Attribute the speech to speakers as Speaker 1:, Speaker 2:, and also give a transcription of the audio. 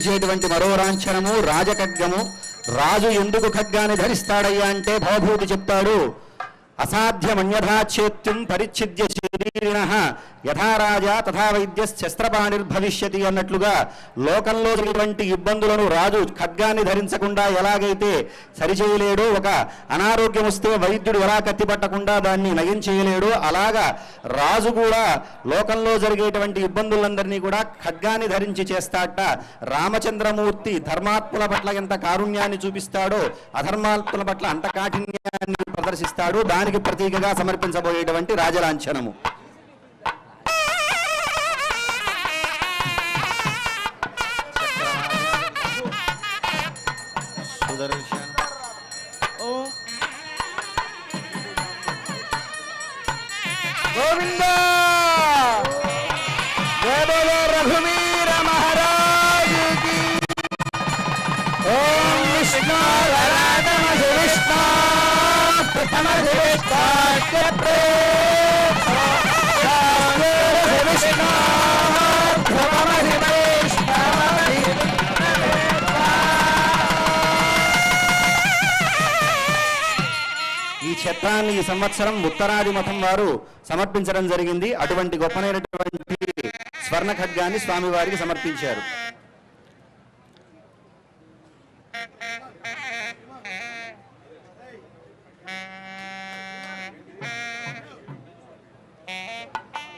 Speaker 1: ఇచ్చేటువంటి మరో రాంఛనము రాజఖడ్గము రాజు ఎందుకు ఖడ్గాన్ని ధరిస్తాడయ్యా అంటే భవభూతి చెప్తాడు. అసాధ్యమన్యథాచేత్యం పరిచ్ఛిద్య శరీరిణ. యథారాజా తథా వైద్య శస్త్రపాణిర్భవిష్యతి అన్నట్లుగా లోకంలో జరిగినటువంటి ఇబ్బందులను రాజు ఖడ్గాన్ని ధరించకుండా ఎలాగైతే సరిచేయలేడో ఒక అనారోగ్యం వస్తే వైద్యుడు ఎలా కత్తిపట్టకుండా దాన్ని నయం చేయలేడో అలాగా రాజు కూడా లోకంలో జరిగేటువంటి ఇబ్బందులందరినీ కూడా ఖడ్గాన్ని ధరించి చేస్తాట. రామచంద్రమూర్తి ధర్మాత్ముల పట్ల ఎంత కారుణ్యాన్ని చూపిస్తాడో అధర్మాత్ముల పట్ల అంత కాఠిన్యాన్ని ప్రదర్శిస్తాడు. దానికి ప్రతీకగా సమర్పించబోయేటువంటి రాజలాంఛనము. సుదర్శన రఘువీర మహారాజ్ ఓం విష్ణు ఈ క్షేత్రాన్ని ఈ సంవత్సరం ఉత్తరాది మఠం వారు సమర్పించడం జరిగింది. అటువంటి గొప్పనైనటువంటి స్వర్ణ ఖడ్గాన్ని స్వామివారికి సమర్పించారు.